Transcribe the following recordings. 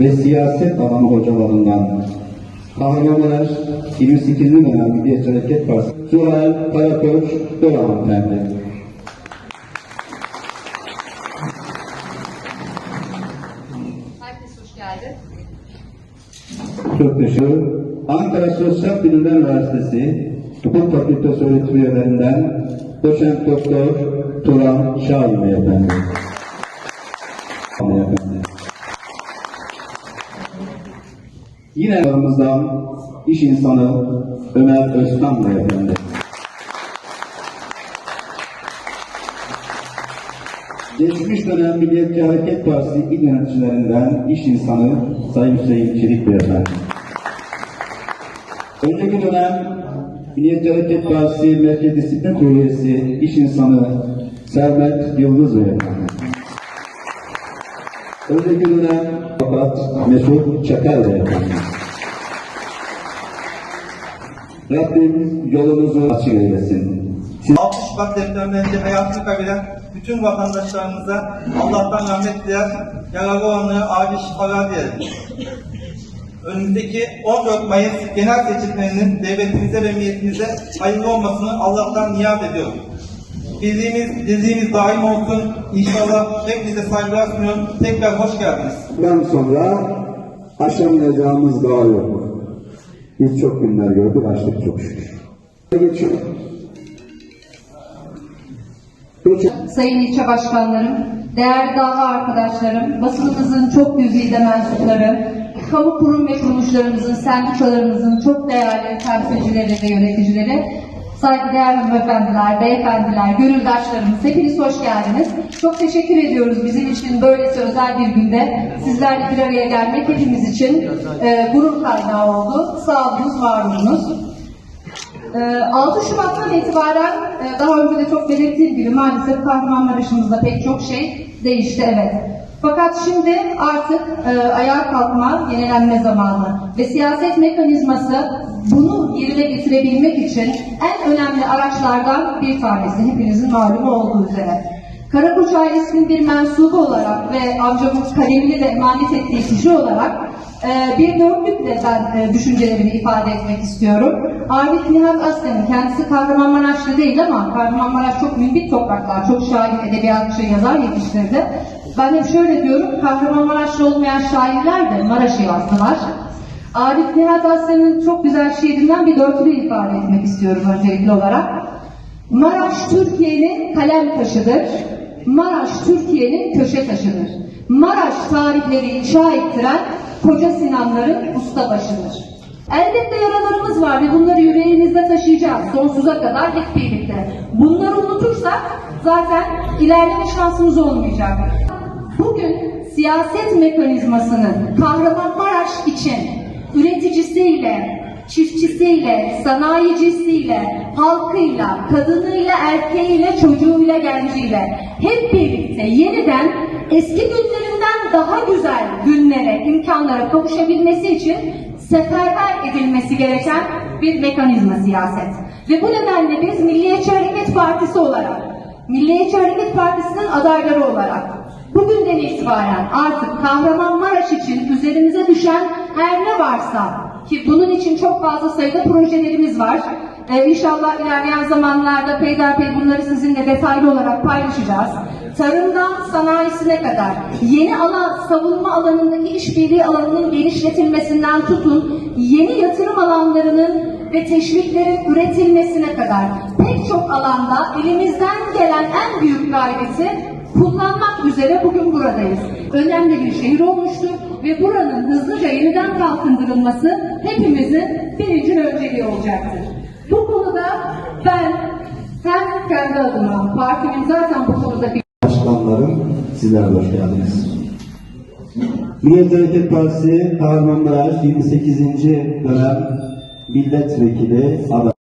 ve siyaset alanı hocalarından Kahramanmaraş 28. dönem Milliyetçi Hareket Partisi Zuhal Karakoç hoş geldi. Çok teşekkür Ankara Sosyal Bilimler Üniversitesi Hukuk Fakültesi öğretim üyelerinden Doçent Doktor Turan Şahin Beyefendi. Yine aramızdan iş insanı Ömer Özkan Beyefendi. Geçmiş dönem Milliyetçi Hareket Partisi il yöneticilerinden iş insanı Sayın Hüseyin Çelik Beyefendi. Önceki dönem Milliyetçi Hareket Partisi Merkez Disiplin Kurulu iş insanı Sermet Yıldız Beyefendi. Önceki dönem fakat Mesut Çakar Beyefendi. Rabbim yolunuzu açık eylesin. 6 Şubat depremlerinde hayatını kaybeden bütün vatandaşlarımıza Allah'tan rahmet diler, yaralı olanlara acil şifalar dilerim. Önümüzdeki 14 Mayıs genel seçimlerinin devletimize ve milletimize hayırlı olmasını Allah'tan niyaz ediyorum. Birliğimiz, birliğimiz daim olsun. İnşallah hepinize saygılar sunuyorum. Tekrar hoş geldiniz. Bundan sonra aşamayacağımız dağ yok. Biz çok günler gördük, açtık çok şükür. Geçiyor. Sayın ilçe başkanlarım, değerli dava arkadaşlarım, basınımızın çok güzide mensupları, kamu kurum ve kuruluşlarımızın, sendikalarımızın çok değerli temsilcileri ve yöneticileri, saygıdeğer hanımefendiler, beyefendiler, gönüldaşlarımız, hepiniz hoş geldiniz. Çok teşekkür ediyoruz bizim için böylesi özel bir günde sizlerle bir araya gelmek hepimiz için e, gurur kaynağı oldu. Sağ olunuz, var olunuz. Ee, 6 Şubat'tan itibaren e, daha önce de çok belirttiğim gibi maalesef Kahramanmaraş'ımızda pek çok şey değişti evet. Fakat şimdi artık e, ayağa kalkma, yenilenme zamanı ve siyaset mekanizması bunu yerine getirebilmek için en önemli araçlardan bir tanesi hepinizin malumu olduğu üzere. Karakoç ailesinin bir mensubu olarak ve amcamın kalemini de emanet ettiği kişi olarak e, bir dörtlükle ben e, düşüncelerimi ifade etmek istiyorum. Arif Nihat Aslan'ın kendisi Kahramanmaraşlı değil ama Kahramanmaraş çok mümbit topraklar, çok şair, edebiyatçı, yazar yetiştirdi. Ben hep şöyle diyorum, Kahramanmaraşlı olmayan şairler de Maraş'ı yazdılar. Arif Nihat Aslan'ın çok güzel şiirinden bir dörtlü ifade etmek istiyorum öncelikli olarak. Maraş Türkiye'nin kalem taşıdır. Maraş Türkiye'nin köşe taşıdır. Maraş tarihleri inşa ettiren Koca Sinanların ustabaşıdır. Elbette yaralarımız var ve bunları yüreğimizde taşıyacağız sonsuza kadar hep birlikte. Bunları unutursak zaten ilerleme şansımız olmayacak. Bugün siyaset mekanizmasının Kahramanmaraş için üreticisiyle, çiftçisiyle, sanayicisiyle, halkıyla, kadınıyla, erkeğiyle, çocuğuyla, genciyle hep birlikte yeniden eski günlerinden daha güzel günlere, imkanlara kavuşabilmesi için seferber edilmesi gereken bir mekanizma siyaset. Ve bu nedenle biz Milliyetçi Hareket Partisi olarak, Milliyetçi Hareket Partisi'nin adayları olarak bugünden itibaren artık Kahramanmaraş için üzerimize düşen her ne varsa ki bunun için çok fazla sayıda projelerimiz var. Ee, inşallah ilerleyen zamanlarda peyderpey bunları sizinle detaylı olarak paylaşacağız. Tarımdan sanayisine kadar yeni alan, savunma alanındaki işbirliği alanının genişletilmesinden tutun, yeni yatırım alanlarının ve teşviklerin üretilmesine kadar pek çok alanda elimizden gelen en büyük gayreti kullanmak üzere bugün buradayız. Önemli bir şehir olmuştur ve buranın hızlıca yeniden kalkındırılması hepimizin birinci önceliği olacaktır. Bu konuda ben hem kendi adıma, partimin zaten bu konuda bir Başkanlarım, sizler hoş geldiniz. Milliyetçi Hareket Partisi Kahramanmaraş 28. dönem milletvekili aday.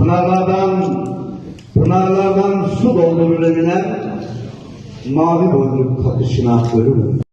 Pınarlardan, pınarlardan su doldurur evine, mavi boncuk takışına ölürüm.